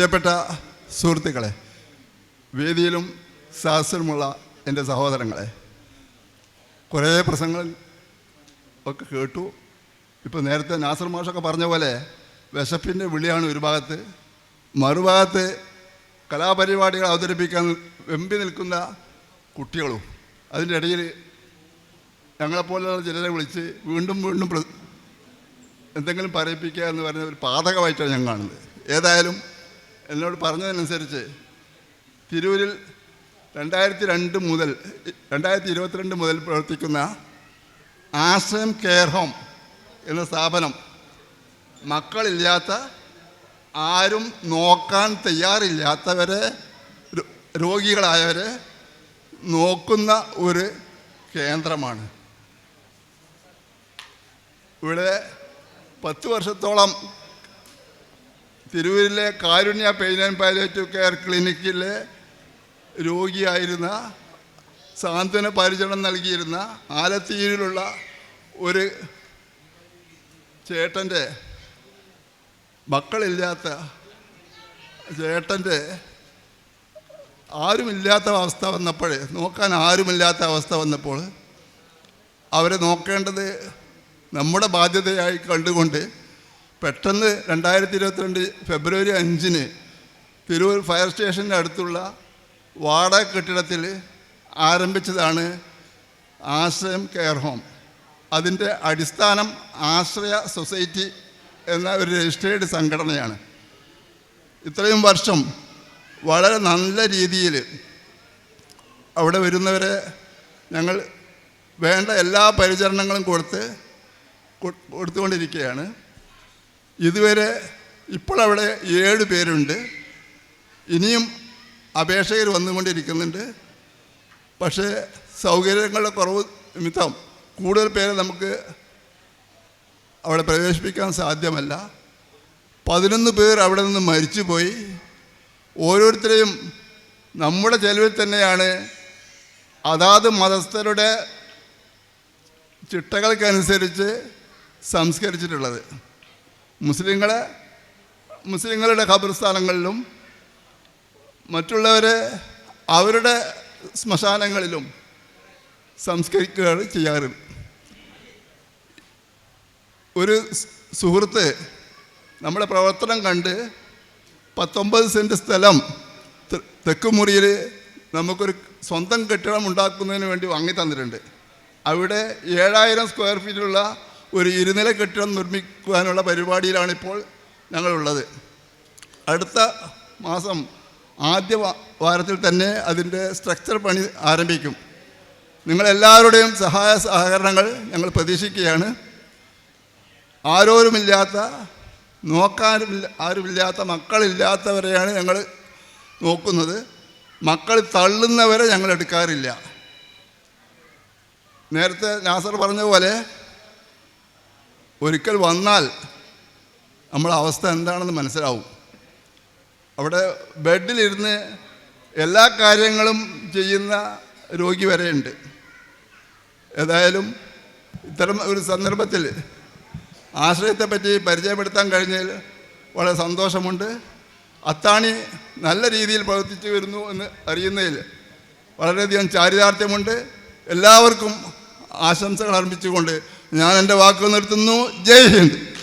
പ്രിയപ്പെട്ട സുഹൃത്തുക്കളെ വേദിയിലും സഹസ്രമുള്ള എന്റെ സഹോദരങ്ങളെ കുറേ പ്രസംഗങ്ങൾ ഒക്കെ കേട്ടു. ഇപ്പോൾ നേരത്തെ നാസർ മാഷൊക്കെ പറഞ്ഞ പോലെ വിശപ്പിന്റെ വിളിയാണ് ഒരു ഭാഗത്ത്. മറുഭാഗത്ത് കലാപരിപാടികൾ അവതരിപ്പിക്കാൻ വെമ്പി നിൽക്കുന്ന കുട്ടികളും അതിന്റെ ഇടയിൽ ഞങ്ങളെപ്പോലുള്ള ചിലരെ വിളിച്ച് വീണ്ടും വീണ്ടും എന്തെങ്കിലും പറയിപ്പിക്കുക എന്ന് പറയുന്ന ഒരു പാതകമായിട്ടാണ് ഞാൻ കാണുന്നത്. ഏതായാലും എന്നോട് പറഞ്ഞതനുസരിച്ച് തിരൂരിൽ രണ്ടായിരത്തി രണ്ട് മുതൽ രണ്ടായിരത്തി ഇരുപത്തിരണ്ട് മുതൽ പ്രവർത്തിക്കുന്ന ആശ്രയം കെയർ ഹോം എന്ന സ്ഥാപനം മക്കളില്ലാത്ത ആരും നോക്കാൻ തയ്യാറില്ലാത്തവരെ രോഗികളായവരെ നോക്കുന്ന ഒരു കേന്ദ്രമാണ്. ഇവിടെ പത്ത് വർഷത്തോളം തിരൂരിലെ Karunya pain and palliative care ക്ലിനിക്കിലെ രോഗിയായിരുന്ന സാന്ത്വന പരിചരണം നൽകിയിരുന്ന ആലത്തീരിലുള്ള ഒരു ചേട്ടന്റെ മക്കളില്ലാത്ത ചേട്ടന്റെ ആരുമില്ലാത്ത അവസ്ഥ വന്നപ്പോൾ നോക്കാൻ ആരുമില്ലാത്ത അവസ്ഥ വന്നപ്പോൾ അവരെ നോക്കേണ്ടത് നമ്മുടെ ബാധ്യതയായി കണ്ടുകൊണ്ട് പെട്ടെന്ന് രണ്ടായിരത്തി ഇരുപത്തിരണ്ട് ഫെബ്രുവരി അഞ്ചിന് തിരൂർ ഫയർ സ്റ്റേഷന്റെ അടുത്തുള്ള വാടക കെട്ടിടത്തിൽ ആരംഭിച്ചതാണ് ആശ്രയം കെയർ ഹോം. അതിന്റെ അടിസ്ഥാനം ആശ്രയ സൊസൈറ്റി എന്ന ഒരു രജിസ്ട്രേഡ് സംഘടനയാണ്. ഇത്രയും വർഷം വളരെ നല്ല രീതിയിൽ അവിടെ വരുന്നവരെ ഞങ്ങൾ വേണ്ട എല്ലാ പരിചരണങ്ങളും കൊടുത്ത് കൊടുത്തുകൊണ്ടിരിക്കുകയാണ്. ഇതുവരെ ഇപ്പോൾ അവിടെ ഏഴ് പേരുണ്ട്. ഇനിയും അപേക്ഷകർ വന്നുകൊണ്ടിരിക്കുന്നുണ്ട്. പക്ഷേ സൗകര്യങ്ങളുടെ കുറവ് നിമിത്തം കൂടുതൽ പേരെ നമുക്ക് അവിടെ പ്രവേശിപ്പിക്കാൻ സാധ്യമല്ല. പതിനൊന്ന് പേർ അവിടെ നിന്ന് മരിച്ചുപോയി. ഓരോരുത്തരെയും നമ്മുടെ ചെലവിൽ തന്നെയാണ് അതാത് മതസ്ഥരുടെ ചിട്ടകൾക്കനുസരിച്ച് സംസ്കരിച്ചിട്ടുള്ളത്. മുസ്ലിങ്ങളെ മുസ്ലിങ്ങളുടെ ഖബർസ്ഥാനങ്ങളിലും മറ്റുള്ളവരെ അവരുടെ ശ്മശാനങ്ങളിലും സംസ്കരിക്കുകയാണ് ചെയ്യാറ്. ഒരു സുഹൃത്ത് നമ്മുടെ പ്രവർത്തനം കണ്ട് പത്തൊമ്പത് സെന്റ് സ്ഥലം തെക്കുമുറിയിൽ നമുക്കൊരു സ്വന്തം കെട്ടിടം ഉണ്ടാക്കുന്നതിന് വേണ്ടി വാങ്ങി തന്നിട്ടുണ്ട്. അവിടെ ഏഴായിരം സ്ക്വയർ ഫീറ്റുള്ള ഒരു ഇരുനില കെട്ടിടം നിർമ്മിക്കുവാനുള്ള പരിപാടിയിലാണിപ്പോൾ ഞങ്ങളുള്ളത്. അടുത്ത മാസം ആദ്യ വാരത്തിൽ തന്നെ അതിന്റെ സ്ട്രക്ചർ പണി ആരംഭിക്കും. നിങ്ങളെല്ലാവരുടെയും സഹായ സഹകരണങ്ങൾ ഞങ്ങൾ പ്രതീക്ഷിക്കുകയാണ്. ആരോരുമില്ലാത്ത നോക്കാനുമില്ല ആരുമില്ലാത്ത മക്കളില്ലാത്തവരെയാണ് ഞങ്ങൾ നോക്കുന്നത്. മക്കൾ തള്ളുന്നവരെ ഞങ്ങൾ എടുക്കാറില്ല. നേരത്തെ നാസർ പറഞ്ഞ പോലെ ഒരിക്കൽ വന്നാൽ നമ്മളെ അവസ്ഥ എന്താണെന്ന് മനസ്സിലാവും. അവിടെ ബെഡിലിരുന്ന് എല്ലാ കാര്യങ്ങളും ചെയ്യുന്ന രോഗി വരെയുണ്ട്. ഏതായാലും ഇത്തരം ഒരു സന്ദർഭത്തിൽ ആശ്രയത്തെ പറ്റി പരിചയപ്പെടുത്താൻ കഴിഞ്ഞതിൽ വളരെ സന്തോഷമുണ്ട്. അത്താണി നല്ല രീതിയിൽ പ്രവർത്തിച്ചു വരുന്നു എന്ന് അറിയുന്നതിൽ വളരെയധികം ചാരിതാർത്ഥ്യമുണ്ട്. എല്ലാവർക്കും ആശംസകൾ അർപ്പിച്ചുകൊണ്ട് ഞാൻ എന്റെ വാക്ക് നിർത്തുന്നു. ജയ് ഹിന്ദ്.